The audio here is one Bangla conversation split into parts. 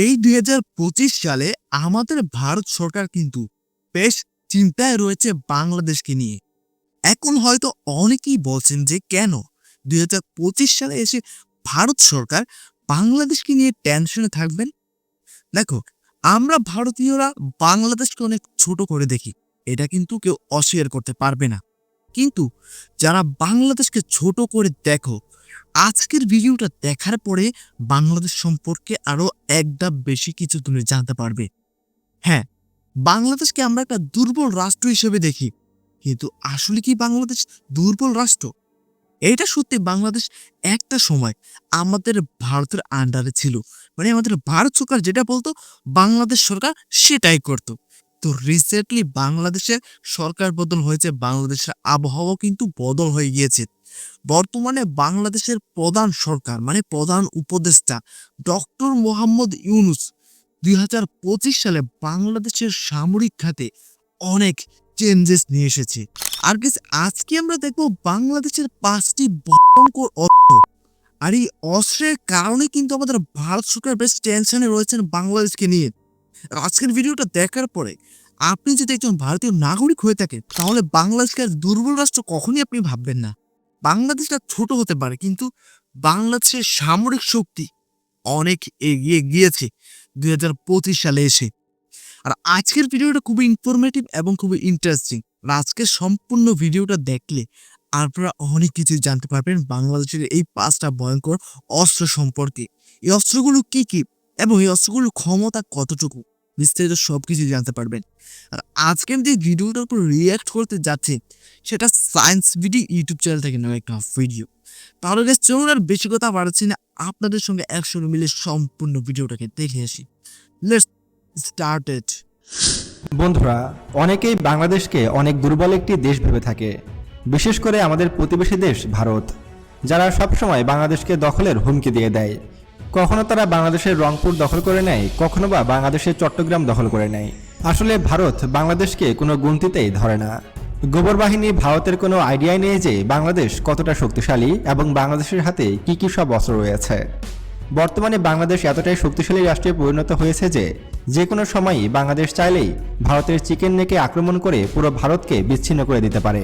এই দুই হাজার পঁচিশ সালে আমাদের ভারত সরকার কিন্তু বেশ চিন্তায় রয়েছে বাংলাদেশকে নিয়ে। এখন হয়তো অনেকেই বলছেন যে কেন দুই হাজার পঁচিশ সালে এসে ভারত সরকার বাংলাদেশকে নিয়ে টেনশনে থাকবেন? দেখো, আমরা ভারতীয়রা বাংলাদেশকে অনেক ছোট করে দেখি, এটা কিন্তু কেউ অস্বীকার করতে পারবে না। কিন্তু যারা বাংলাদেশকে ছোট করে দেখো আজকের ভিডিওটা দেখার পরে বাংলাদেশ সম্পর্কে আরও এক ধাপ বেশি কিছু তুমি জানতে পারবে। হ্যাঁ বাংলাদেশকে আমরা একটা দুর্বল রাষ্ট্র হিসেবে দেখি। কিন্তু আসলে কি বাংলাদেশ দুর্বল রাষ্ট্র? এটা সত্যি বাংলাদেশ একটা সময় আমাদের ভারতের আন্ডারে ছিল। মানে আমাদের ভারত সরকার যেটা বলতো, বাংলাদেশ সরকার সেটাই করতো। তো রিসেন্টলি বাংলাদেশের সরকার বদল হয়েছে, বাংলাদেশের আবহাওয়া কিন্তু বদল হয়ে গিয়েছে। বর্তমানে বাংলাদেশের প্রধান সরকার মানে প্রধান উপদেষ্টা ডক্টর মোহাম্মদ ইউনুস দুই হাজার পঁচিশ সালে বাংলাদেশের সামরিক খাতে অনেক চেঞ্জেস নিয়ে এসেছে। আর কিছু আজকে আমরা দেখব বাংলাদেশের পাঁচটি ভয়ঙ্কর অস্ত্র আর এই অস্ত্রের কারণে কিন্তু আমাদের ভারত সরকার বেশ টেনশনে রয়েছেন বাংলাদেশকে নিয়ে। আজকের ভিডিওটা দেখার পরে আপনি যদি একজন ভারতীয় নাগরিক হয়ে থাকেন, তাহলে বাংলাদেশকে দুর্বল রাষ্ট্র কখনই আপনি ভাববেন না। বাংলাদেশটা ছোট হতে পারে, কিন্তু বাংলাদেশের সামরিক শক্তি অনেক এগিয়ে গিয়েছে দুই হাজার পঁচিশ সালে এসে। আর আজকের ভিডিওটা খুবই ইনফরমেটিভ এবং খুবই ইন্টারেস্টিং আর আজকের সম্পূর্ণ ভিডিওটা দেখলে আপনারা অনেক কিছু জানতে পারবেন বাংলাদেশের এই পাঁচটা ভয়ঙ্কর অস্ত্র সম্পর্কে। এই অস্ত্রগুলো কি কি? এবং এই অস্ত্রগুলোর ক্ষমতা কতটুকু? বিস্তারিত সব কিছু জানতে পারবেন। আর আজকে আমি যে ভিডিওটার উপর রিয়াক্ট করতে যাচ্ছি, সেটা সায়েন্স ভিডিও ইউটিউব চ্যানেল থেকে নেওয়া একটা ভিডিও তাহলে চলুন আর বেশি কথা বাড়াচ্ছি না। আপনাদের সঙ্গে একসঙ্গে মিলে সম্পূর্ণ ভিডিওটাকে দেখে আসি। লেটস স্টার্ট ইট বন্ধুরা, অনেকেই বাংলাদেশকে অনেক দুর্বল একটি দেশ ভেবে থাকে। বিশেষ করে আমাদের প্রতিবেশী দেশ ভারত, যারা সবসময় বাংলাদেশকে দখলের হুমকি দিয়ে দেয়। কখনো তারা বাংলাদেশের রংপুর দখল করে নেয়, কখনো বা বাংলাদেশের চট্টগ্রাম দখল করে নেয়। আসলে ভারত বাংলাদেশকে কোনো গুনতিতেই ধরে না। গোবর বাহিনী ভারতের কোনো আইডিয়াই নেই যে বাংলাদেশ কতটা শক্তিশালী এবং বাংলাদেশের হাতে কি কি সব অস্ত্র রয়েছে। বর্তমানে বাংলাদেশ এতটাই শক্তিশালী রাষ্ট্রে পরিণত হয়েছে যে যে কোনো সময়ই বাংলাদেশ চাইলেই ভারতের চিকেন নেকে আক্রমণ করে পুরো ভারতকে বিচ্ছিন্ন করে দিতে পারে।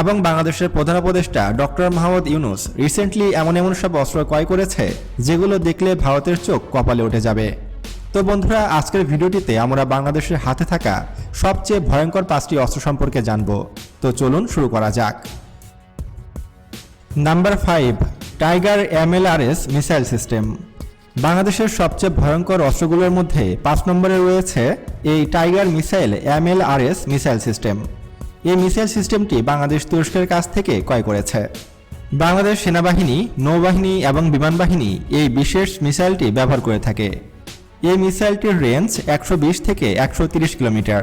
এবং বাংলাদেশের প্রধান উপদেষ্টা ডক্টর মাহমুদ ইউনুস রিসেন্টলি এমন এমন সব অস্ত্র ক্রয় করেছে যেগুলো দেখলে ভারতের চোখ কপালে উঠে যাবে। তো বন্ধুরা, আজকের ভিডিওটিতে আমরা বাংলাদেশের হাতে থাকা সবচেয়ে ভয়ঙ্কর পাঁচটি অস্ত্র সম্পর্কে জানব। তো চলুন শুরু করা যাক। Number five, tiger MLRS missile system. বাংলাদেশের সবচেয়ে ভয়ঙ্কর অস্ত্রগুলোর মধ্যে পাঁচ নম্বরে রয়েছে এই tiger missile MLRS missile system. এই মিসাইল সিস্টেমটি বাংলাদেশ তুরস্কের কাছ থেকে ক্রয় করেছে। বাংলাদেশ সেনাবাহিনী, নৌবাহিনী এবং বিমান বাহিনী এই বিশেষ মিসাইলটি ব্যবহার করে থাকে। এই মিসাইলটির রেঞ্জ একশো বিশ থেকে একশো কিলোমিটার।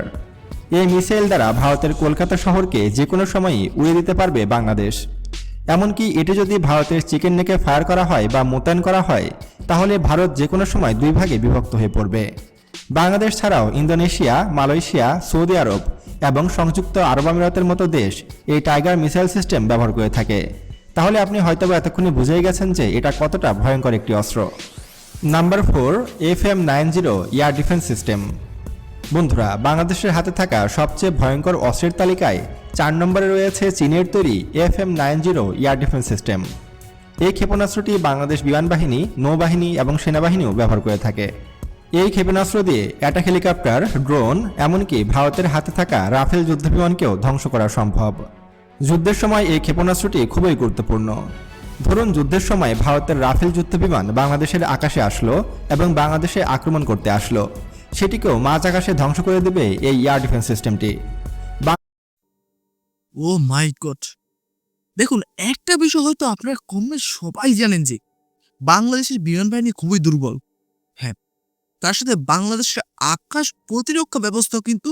এই মিসাইল দ্বারা ভারতের কলকাতা শহরকে যে কোনো সময়ই উড়িয়ে দিতে পারবে বাংলাদেশ। এমনকি এটি যদি ভারতের চিকেন নেকে ফায়ার করা হয় বা মোতায়েন করা হয়, তাহলে ভারত যে কোনো সময় দুই ভাগে বিভক্ত হয়ে পড়বে। বাংলাদেশ ছাড়াও ইন্দোনেশিয়া, মালয়েশিয়া, সৌদি আরব এবং সংযুক্ত আরব আমিরাতের মতো দেশ এই টাইগার মিসাইল সিস্টেম ব্যবহার করে থাকে। তাহলে আপনি হয়তোবা এতক্ষণে বুঝেই গেছেন যে এটা কতটা ভয়ঙ্কর একটি অস্ত্র। Number four F M nine zero air defence system. বন্ধুরা, বাংলাদেশের হাতে থাকা সবচেয়ে ভয়ঙ্কর অস্ত্রের তালিকায় চার নম্বরে রয়েছে চীনের তৈরি F M nine zero air defence system. এই ক্ষেপণাস্ত্রটি বাংলাদেশ বিমান বাহিনী, নৌবাহিনী এবং সেনাবাহিনীও ব্যবহার করে থাকে। এই ক্ষেপণাস্ত্র দিয়ে অ্যাটাক হেলিকপ্টার, ড্রোন, এমনকি ভারতের হাতে থাকা রাফেল যুদ্ধবিমানকেও ধ্বংস করা সম্ভব। যুদ্ধের সময় এই ক্ষেপণাস্ত্রটি খুবই গুরুত্বপূর্ণ। ধরুন, যুদ্ধের সময় ভারতের রাফেল যুদ্ধবিমান বাংলাদেশের আকাশে আসলো এবং বাংলাদেশে আক্রমণ করতে আসলো। সেটিকেও মাঝ আকাশে ধ্বংস করে দেবে এই এয়ার ডিফেন্স সিস্টেমটি। Oh my god. দেখুন, একটা বিষয় হয়তো আপনারা কমে সবাই জানেন যে বাংলাদেশের বিমান বাহিনী খুবই দুর্বল। হ্যাঁ তার সাথে বাংলাদেশের আকাশ প্রতিরক্ষা ব্যবস্থা কিন্তু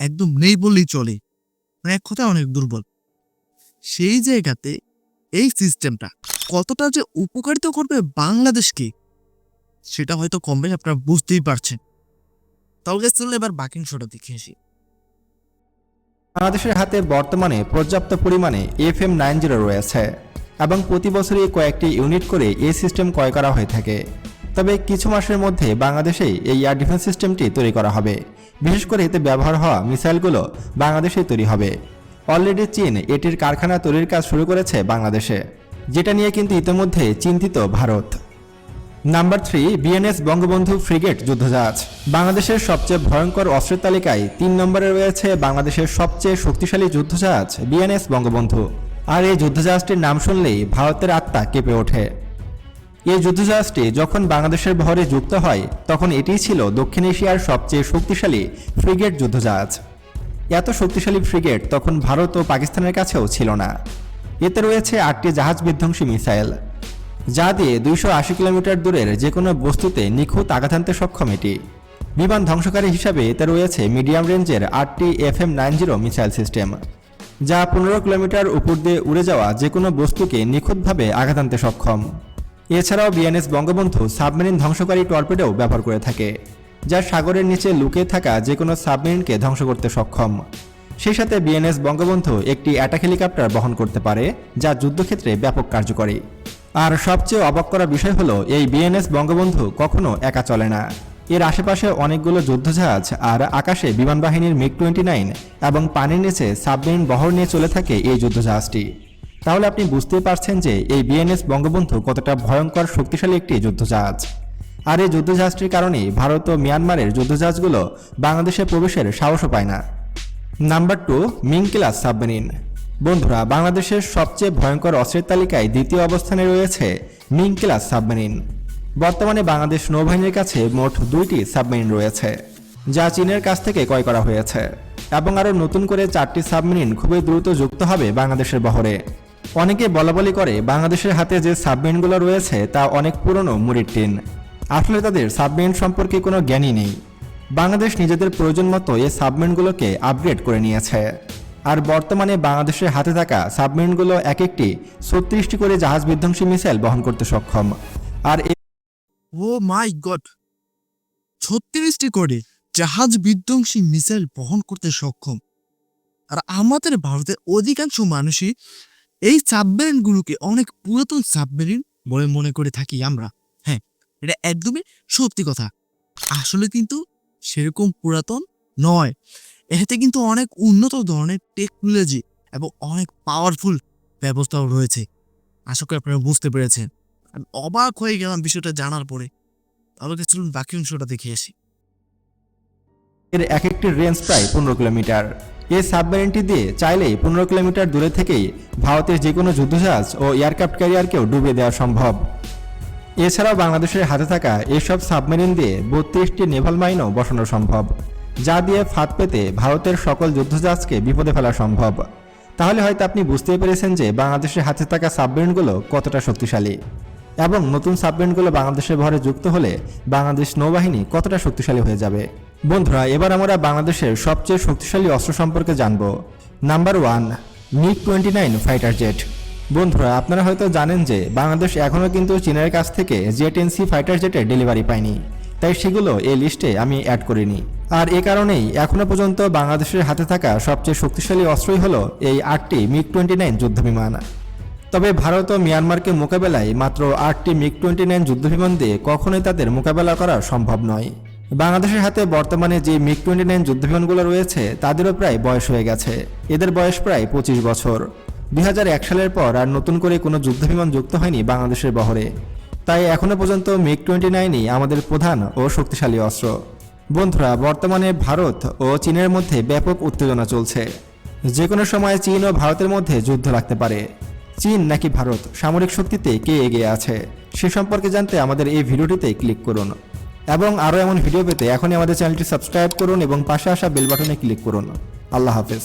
একদম নেই বললেই চলে। মানে এক কথা অনেক দুর্বল। সেই জায়গাতে এই সিস্টেমটা কতটা যে উপকারিত করবে বাংলাদেশকে, সেটা হয়তো কম বেশি আপনারা বুঝতেই পারছেন। তাহলে চললে এবার বাকি অংশটা দেখে আসি। বাংলাদেশের হাতে বর্তমানে পর্যাপ্ত পরিমাণে এফ এম নাইন জিরো রয়েছে এবং প্রতি বছরই কয়েকটি ইউনিট করে এই সিস্টেম ক্রয় করা হয়ে থাকে। তবে কিছু মাসের মধ্যে বাংলাদেশেই এই এয়ার ডিফেন্স সিস্টেমটি তৈরি করা হবে। বিশেষ করে এতে ব্যবহার হওয়া মিসাইলগুলো বাংলাদেশেই তৈরি হবে। অলরেডি চীন এটির কারখানা তৈরির কাজ শুরু করেছে বাংলাদেশে, যেটা নিয়ে কিন্তু ইতিমধ্যে চিন্তিত Bharat. Number three, BNS Bangabandhu frigate যুদ্ধজাহাজ। বাংলাদেশের সবচেয়ে ভয়ঙ্কর অস্ত্রের তালিকায় তিন নম্বরে রয়েছে বাংলাদেশের সবচেয়ে শক্তিশালী যুদ্ধজাহাজ বিএনএস বঙ্গবন্ধু। আর এই যুদ্ধজাহাজটির নাম শুনলেই ভারতের আত্মা কেঁপে ওঠে। এই যুদ্ধজাহাজটি যখন বাংলাদেশের বহরে যুক্ত হয়, তখন এটিই ছিল দক্ষিণ এশিয়ার সবচেয়ে শক্তিশালী ফ্রিগেট যুদ্ধজাহাজ। এত শক্তিশালী ফ্রিগেট তখন ভারত ও পাকিস্তানের কাছেও ছিল না। এতে রয়েছে আটটি জাহাজ বিধ্বংসী মিসাইল, যা দিয়ে দুইশো আশি কিলোমিটার দূরের যে কোনো বস্তুতে নিখুঁত আঘাত হানতে সক্ষম এটি। বিমান ধ্বংসকারী হিসাবে এতে রয়েছে মিডিয়াম রেঞ্জের আটটি F M nine zero missile system, যা পনেরো কিলোমিটার উপর দিয়ে উড়ে যাওয়া যে কোনো বস্তুকে নিখুঁতভাবে আঘাত আনতে সক্ষম। এছাড়াও বিএনএস বঙ্গবন্ধু সাবমেরিন ধ্বংসকারী টর্পেডোও ব্যবহার করে থাকে, যা সাগরের নিচে লুকিয়ে থাকা যে কোনো সাবমেরিনকে ধ্বংস করতে সক্ষম। সেই সাথে বিএনএস বঙ্গবন্ধু একটি অ্যাটাক হেলিকপ্টার বহন করতে পারে, যা যুদ্ধক্ষেত্রে ব্যাপক কার্যকরী। আর সবচেয়ে অবাক করা বিষয় হলো, এই বিএনএস বঙ্গবন্ধু কখনো একা চলে না। এর আশেপাশে অনেকগুলো যুদ্ধজাহাজ আর আকাশে বিমান বাহিনীর মিগ টোয়েন্টি নাইন এবং পানির নিচে সাবমেরিন বহর নিয়ে চলে থাকে এই যুদ্ধজাহাজটি। তাহলে আপনি বুঝতেই পারছেন যে এই বিএনএস বঙ্গবন্ধু কতটা ভয়ঙ্কর, শক্তিশালী একটি যুদ্ধজাহাজ। আর এই যুদ্ধজাহাজটির কারণে ভারত ও মিয়ানমারের যুদ্ধজাহাজগুলো বাংলাদেশে প্রবেশের সাহসও পায় না। Number two Ming class submarine. বন্ধুরা, বাংলাদেশের সবচেয়ে ভয়ঙ্কর অস্ত্রের তালিকায় দ্বিতীয় অবস্থানে রয়েছে মিং ক্লাস সাবমেরিন। বর্তমানে বাংলাদেশ নৌবাহিনীর কাছে মোট দুইটি সাবমেরিন রয়েছে, যা চীনের কাছ থেকে ক্রয় করা হয়েছে। এবং আরও নতুন করে চারটি সাবমেরিন খুবই দ্রুত যুক্ত হবে বাংলাদেশের বহরে। অনেকে বলাবলি করে বাংলাদেশের হাতে যে সাবমেরিনগুলো রয়েছে তা অনেক পুরনো মুড়ির টিন। আসলে তাদের সাবমেরিন সম্পর্কে কোনো জ্ঞানই নেই। বাংলাদেশ নিজেদের প্রয়োজন মতো এই সাবমেরিনগুলোকে আপগ্রেড করে নিয়েছে। আর বর্তমানে বাংলাদেশের হাতে থাকা সাবমেরিনগুলো এক একটি ছত্রিশটি করে জাহাজ বিধ্বংসী মিসাইল বহন করতে সক্ষম। আর ও মাই গড! ছত্রিশটি করে জাহাজ বিধ্বংসী মিসাইল বহন করতে সক্ষম। আর আমাদের ভারতের অধিকাংশ মানুষই এই সাবমেরিনগুলোকে অনেক পুরাতন সাবমেরিন বলে মনে করে থাকি আমরা। হ্যাঁ এটা একদমই সত্যি কথা। আসলে কিন্তু সেরকম পুরাতন নয়। এতে কিন্তু অনেক উন্নত ধরনের টেকনোলজি এবং অনেক পাওয়ারফুল ব্যবস্থাও রয়েছে। আশা করি আপনারা বুঝতে পেরেছেন। আমি অবাক হয়ে গেলাম বিষয়টা জানার পরে। তাহলে চলুন বাকি অংশটা দেখে আসি। এর এক একটি রেঞ্জ প্রায় পনেরো কিলোমিটার। এই সাবমেরিনটি দিয়ে চাইলেই পনেরো কিলোমিটার দূরে থেকেই ভারতের যে কোনো যুদ্ধজাহাজ ও এয়ারক্রাফট ক্যারিয়ারকেও ডুবিয়ে দেওয়া সম্ভব। এছাড়াও বাংলাদেশের হাতে থাকা এসব সাবমেরিন দিয়ে বত্রিশটি নেভাল মাইনও বসানো সম্ভব, যা দিয়ে ফাঁদ পেতে ভারতের সকল যুদ্ধজাহাজকে বিপদে ফেলা সম্ভব। তাহলে হয়তো আপনি বুঝতেই পেরেছেন যে বাংলাদেশের হাতে থাকা সাবমেরিনগুলো কতটা শক্তিশালী। এবং নতুন সাবমেরিনগুলো বাংলাদেশের ভরে যুক্ত হলে বাংলাদেশ নৌবাহিনী কতটা শক্তিশালী হয়ে যাবে? বন্ধুরা, এবার আমরা বাংলাদেশের সবচেয়ে শক্তিশালী অস্ত্র সম্পর্কে জানব। Number one MiG twenty nine fighter jet বন্ধুরা, আপনারা হয়তো জানেন যে বাংলাদেশ এখনও কিন্তু চীনের কাছ থেকে জেট এনসি ফাইটার জেটের ডেলিভারি পায়নি। তাই সেগুলো এই লিস্টে আমি অ্যাড করিনি। আর এ কারণেই এখনও পর্যন্ত বাংলাদেশের হাতে থাকা সবচেয়ে শক্তিশালী অস্ত্রই হলো এই আটটি মিগ টোয়েন্টি নাইন যুদ্ধবিমান। তবে ভারত ও মিয়ানমারকে মোকাবেলায় মাত্র আটটি মিগ টোয়েন্টি নাইন যুদ্ধবিমান দিয়ে কখনোই তাদের মোকাবেলা করা সম্ভব নয়। বাংলাদেশের হাতে বর্তমানে যে মিগ টোয়েন্টি নাইন যুদ্ধবিমানগুলো রয়েছে, তাদেরও প্রায় বয়স হয়ে গেছে। এদের বয়স প্রায় পঁচিশ বছর। দুই হাজার এক সালের পর আর নতুন করে কোনো যুদ্ধবিমান যুক্ত হয়নি বাংলাদেশের বহরে। তাই এখনও পর্যন্ত মিগ টোয়েন্টি নাইনই আমাদের প্রধান ও শক্তিশালী অস্ত্র। বন্ধুরা, বর্তমানে ভারত ও চীনের মধ্যে ব্যাপক উত্তেজনা চলছে। যে কোনো সময় চীন ও ভারতের মধ্যে যুদ্ধ লাগতে পারে। চীন নাকি ভারত? সামরিক শক্তিতে কে এগিয়ে আছে? সে সম্পর্কে জানতে আমাদের এই ভিডিওটিতে ক্লিক করুন। এবং আরও এমন ভিডিও পেতে এখনই আমাদের চ্যানেলটি সাবস্ক্রাইব করুন এবং পাশে আসা বেল বাটনে ক্লিক করুন। আল্লাহ হাফেজ।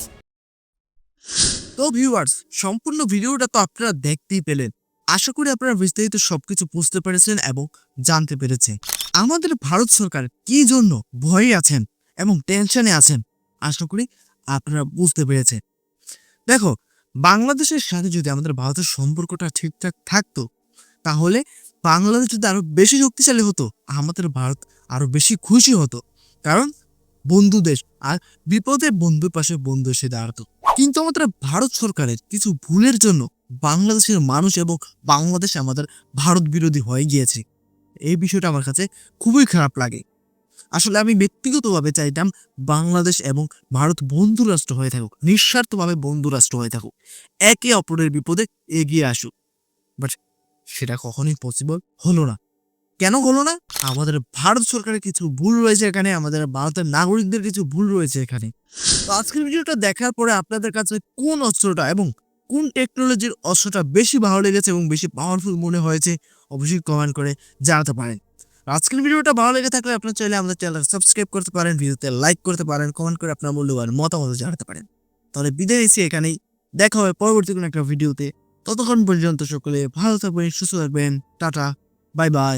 তো ভিউয়ার্স, সম্পূর্ণ ভিডিওটা তো আপনারা দেখতেই পেলেন। আশা করি আপনারা বিস্তারিত সবকিছু বুঝতে পেরেছেন এবং জানতে পেরেছেন। আমাদের ভারত সরকার কি জন্য ভয়ে আছেন এবং টেনশনে আছেন? আশা করি আপনারা বুঝতে পেরেছেন। দেখো বাংলাদেশের সাথে যদি আমাদের ভারতের সম্পর্কটা ঠিকঠাক থাকতো, তাহলে বাংলাদেশ যদি আরও বেশি শক্তিশালী হতো, আমাদের ভারত আরও বেশি খুশি হতো। কারণ বন্ধু দেশ আর বিপদে বন্ধুর পাশে বন্ধু এসে দাঁড়াতো। কিন্তু আমাদের ভারত সরকারের কিছু ভুলের জন্য বাংলাদেশের মানুষ এবং বাংলাদেশ আমাদের ভারত বিরোধী হয়ে গিয়েছে। এই বিষয়টা আমার কাছে খুবই খারাপ লাগে। আসলে আমি ব্যক্তিগতভাবে চাইতাম বাংলাদেশ এবং ভারত বন্ধু রাষ্ট্র হয়ে থাকুক, নিঃস্বার্থভাবে বন্ধু রাষ্ট্র হয়ে থাকুক, একে অপরের বিপদে এগিয়ে আসুক। বাট সেটা কখনোই পসিবল হলো না। কেন হলো না? আমাদের ভারত সরকারের কিছু ভুল রয়েছে এখানে, আমাদের ভারতের নাগরিকদের কিছু ভুল রয়েছে এখানে। তো আজকের ভিডিওটা দেখার পরে আপনাদের কাছে কোন অস্ত্রটা এবং কোন টেকনোলজির অস্ত্রটা বেশি ভালো লেগেছে এবং বেশি পাওয়ারফুল মনে হয়েছে, অবশ্যই কমেন্ট করে জানাতে পারেন। আজকের ভিডিওটা ভালো লেগে থাকলে আপনার চাইলে আমাদের চ্যানেল সাবস্ক্রাইব করতে পারেন, ভিডিওতে লাইক করতে পারেন কমেন্ট করে আপনার মূল্যবান মতামত জানাতে পারেন। তাহলে বিদায় এসে এখানেই। দেখা হবে পরবর্তী কোনো একটা ভিডিওতে। ততক্ষণ পর্যন্ত সকলে ভালো থাকবেন, সুস্থ থাকবেন। Tata bye bye